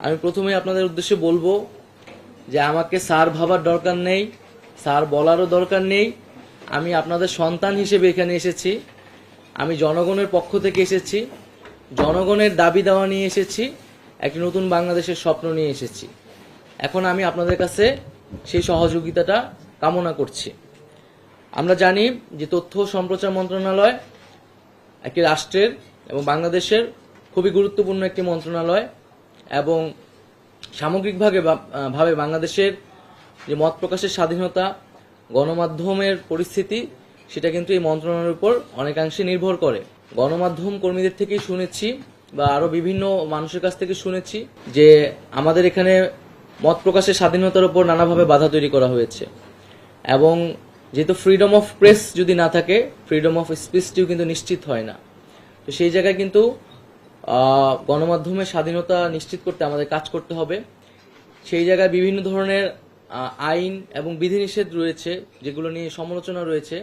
আমি প্রথমে আপনাদের উদ্দেশ্যে বলব যে আমাকে স্যার ভাবার দরকার নেই, স্যার বলারও দরকার নেই। আমি আপনাদের সন্তান হিসেবে এখানে এসেছি। আমি জনগণের পক্ষ থেকে এসেছি। জনগণের দাবি দেওয়া নিয়ে এসেছি। একটি নতুন বাংলাদেশের স্বপ্ন নিয়ে এসেছি। এখন আমি আপনাদের কাছে সেই সহযোগিতাটা কামনা করছি। আমরা জানি যে তথ্য সম্প্রচার মন্ত্রণালয় একটি রাষ্ট্রের এবং বাংলাদেশের খুবই গুরুত্বপূর্ণ একটি মন্ত্রণালয়। এবং সামগ্রিকভাবে ভাবে বাংলাদেশের যে মত প্রকাশের স্বাধীনতা, গণমাধ্যমের পরিস্থিতি, সেটা কিন্তু এই মন্ত্রণালয়ের উপর অনেকাংশে নির্ভর করে। গণমাধ্যম কর্মীদের থেকেই শুনেছি বা আরও বিভিন্ন মানুষের কাছ থেকে শুনেছি যে আমাদের এখানে মত প্রকাশের স্বাধীনতার উপর নানাভাবে বাধা তৈরি করা হয়েছে। এবং যেহেতু ফ্রিডম অফ প্রেস যদি না থাকে ফ্রিডম অফ স্পিচটিও কিন্তু নিশ্চিত হয় না। তো সেই জায়গায় কিন্তু গণমাধ্যমের স্বাধীনতা নিশ্চিত করতে আমাদের কাজ করতে হবে। সেই জায়গায় বিভিন্ন ধরনের আইন এবং বিধিনিষেধ রয়েছে, যেগুলো নিয়ে সমালোচনা রয়েছে।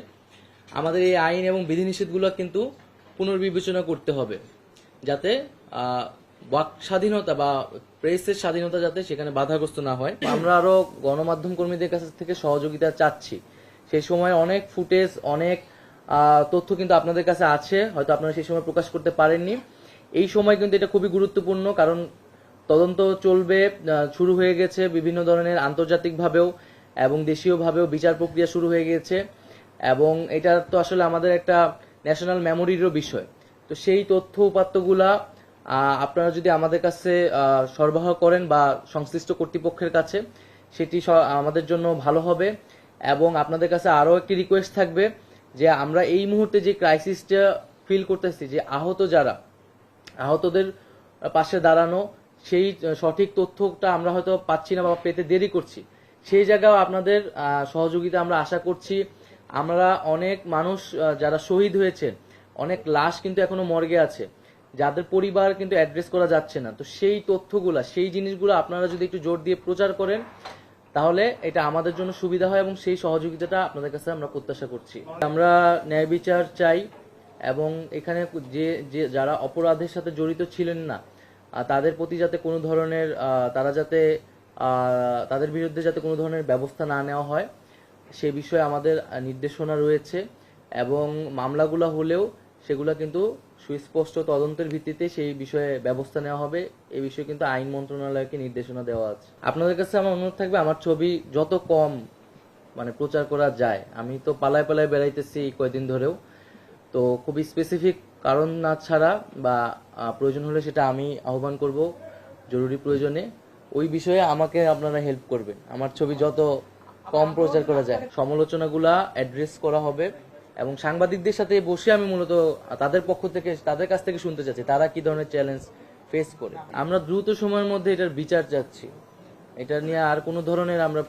আমাদের এই আইন এবং বিধিনিষেধগুলো কিন্তু পুনর্বিবেচনা করতে হবে, যাতে বাক স্বাধীনতা বা প্রেসের স্বাধীনতা যাতে সেখানে বাধাগ্রস্ত না হয়। আমরা আরও গণমাধ্যম কর্মীদের কাছ থেকে সহযোগিতা চাচ্ছি। সেই সময় অনেক ফুটেজ, অনেক তথ্য কিন্তু আপনাদের কাছে আছে, হয়তো আপনারা সেই সময় প্রকাশ করতে পারেননি। এই সময় কিন্তু এটা খুবই গুরুত্বপূর্ণ, কারণ তদন্ত চলবে শুরু হয়ে গেছে বিভিন্ন ধরনের আন্তর্জাতিকভাবেও এবং দেশীয়ভাবেও বিচার প্রক্রিয়া শুরু হয়ে গেছে। এবং এটা তো আসলে আমাদের একটা ন্যাশনাল মেমোরিরও বিষয়। তো সেই তথ্য উপাত্তগুলা আপনারা যদি আমাদের কাছে সরবরাহ করেন বা সংশ্লিষ্ট কর্তৃপক্ষের কাছে, সেটি আমাদের জন্য ভালো হবে। এবং আপনাদের কাছে আরও একটি রিকোয়েস্ট থাকবে যে আমরা এই মুহূর্তে যে ক্রাইসিসটা ফিল করতেছি, যে আহত যারা আহতদের পাশে দাঁড়ানো, সেই সঠিক তথ্যটা আমরা হয়তো পাচ্ছি না বা পেতে দেরি করছি। সেই জায়গাও আপনাদের সহযোগিতা আমরা আশা করছি। আমরা অনেক মানুষ যারা শহীদ হয়েছে, অনেক লাশ কিন্তু এখনও মর্গে আছে। যাদের পরিবার কিন্তু অ্যাড্রেস করা যাচ্ছে না। তো সেই তথ্যগুলা, সেই জিনিসগুলো আপনারা যদি একটু জোর দিয়ে প্রচার করেন, তাহলে এটা আমাদের জন্য সুবিধা হয় এবং সেই সহযোগিতাটা আপনাদের কাছে আমরা প্রত্যাশা করছি। আমরা ন্যায় বিচার চাই। এবং এখানে যে যে যারা অপরাধের সাথে জড়িত ছিলেন না তাদের প্রতি যাতে কোনো ধরনের তারা যাতে তাদের বিরুদ্ধে যাতে কোনো ধরনের ব্যবস্থা না নেওয়া হয়, সে বিষয়ে আমাদের নির্দেশনা রয়েছে এবং মামলাগুলো হলেও সেগুলো কিন্তু সুস্পষ্ট তদন্তের ভিত্তিতে সেই বিষয়ে ব্যবস্থা নেওয়া হবে। এই বিষয়ে কিন্তু আইন মন্ত্রণালয়কে নির্দেশনা দেওয়া আছে। আপনাদের কাছে আমার অনুরোধ থাকবে, আমার ছবি যত কম মানে প্রচার করা যায়, আমি তো পালায় পালায় বেড়াইতেছি এই কয়দিন ধরেও তো খুবই স্পেসিফিক কারণ না ছাড়া বা প্রয়োজন হলে সেটা আমি আহ্বান করব জরুরি প্রয়োজনে। ওই বিষয়ে আমাকে আপনারা হেল্প করবেন। আমার ছবি যত কম প্রচার করা যায়, সমালোচনাগুলা অ্যাড্রেস করা হবে এবং সাংবাদিকদের সাথে বসে আমি মূলত তাদের পক্ষ থেকে, তাদের কাছ থেকে শুনতে চাচ্ছি, তারা কি ধরনের চ্যালেঞ্জ ফেস করে। আমরা দ্রুত সময়ের মধ্যে এটার বিচার চাচ্ছি। এটা নিয়ে আর কোনো ধরনের আমরা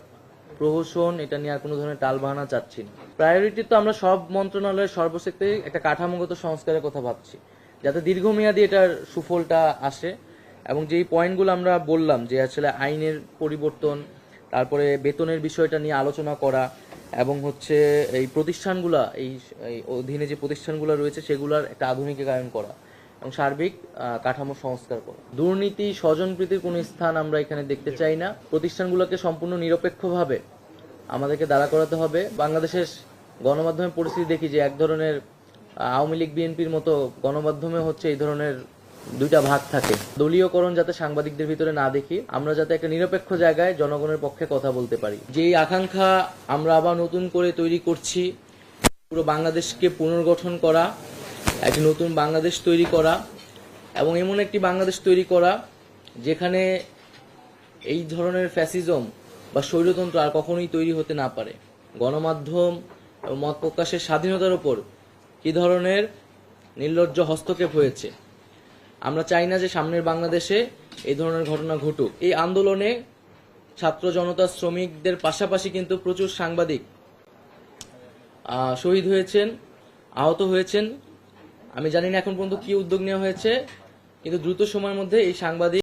প্রহসন, এটা নিয়ে আর কোনো ধরনের টালবাহানা চাচ্ছি না। প্রায়োরিটি তো আমরা সব মন্ত্রণালয়ের সর্বশেষে একটা কাঠামোগত সংস্কারের কথা ভাবছি। যাতে দীর্ঘমেয়াদী এটার সুফলটা আসে এবং যেই পয়েন্টগুলো আমরা বললাম, যে আসলে আইনের পরিবর্তন, তারপরে বেতনের বিষয়টা নিয়ে আলোচনা করা এবং হচ্ছে এই প্রতিষ্ঠানগুলা, এই অধীনে যে প্রতিষ্ঠানগুলো রয়েছে, সেগুলোর একটা আধুনিকায়ন করা। এবং সার্বিক কাঠামো সংস্কার করা দুর্নীতি, স্বজনপ্রীতির কোনো স্থান আমরা এখানে দেখতে চাই না। প্রতিষ্ঠানগুলোকে সম্পূর্ণ নিরপেক্ষভাবে আমাদেরকে দাঁড়া করাতে হবে। বাংলাদেশের গণমাধ্যমের পরিস্থিতি দেখি যে এক ধরনের আওয়ামী লীগ, বিএনপির মতো গণমাধ্যমে হচ্ছে এই ধরনের দুইটা ভাগ থাকে। দলীয়করণ যাতে সাংবাদিকদের ভিতরে না দেখি, আমরা যাতে একটা নিরপেক্ষ জায়গায় জনগণের পক্ষে কথা বলতে পারি। যেই আকাঙ্ক্ষা আমরা আবার নতুন করে তৈরি করছি, পুরো বাংলাদেশকে পুনর্গঠন করা একটি নতুন বাংলাদেশ তৈরি করা এবং এমন একটি বাংলাদেশ তৈরি করা যেখানে এই ধরনের ফ্যাসিজম বা স্বৈরতন্ত্র আর কখনোই তৈরি হতে না পারে। গণমাধ্যম এবং মত প্রকাশের স্বাধীনতার ওপর কি ধরনের নির্লজ্জ হস্তক্ষেপ হয়েছে? আমরা চাই না যে সামনের বাংলাদেশে এই ধরনের ঘটনা ঘটুক। এই আন্দোলনে ছাত্র জনতা, শ্রমিকদের পাশাপাশি কিন্তু প্রচুর সাংবাদিক শহীদ হয়েছেন, আহত হয়েছেন। আমি জানি না এখন পর্যন্ত কি উদ্যোগ নেওয়া হয়েছে, কিন্তু দ্রুত সময়ের মধ্যে এই সাংবাদিক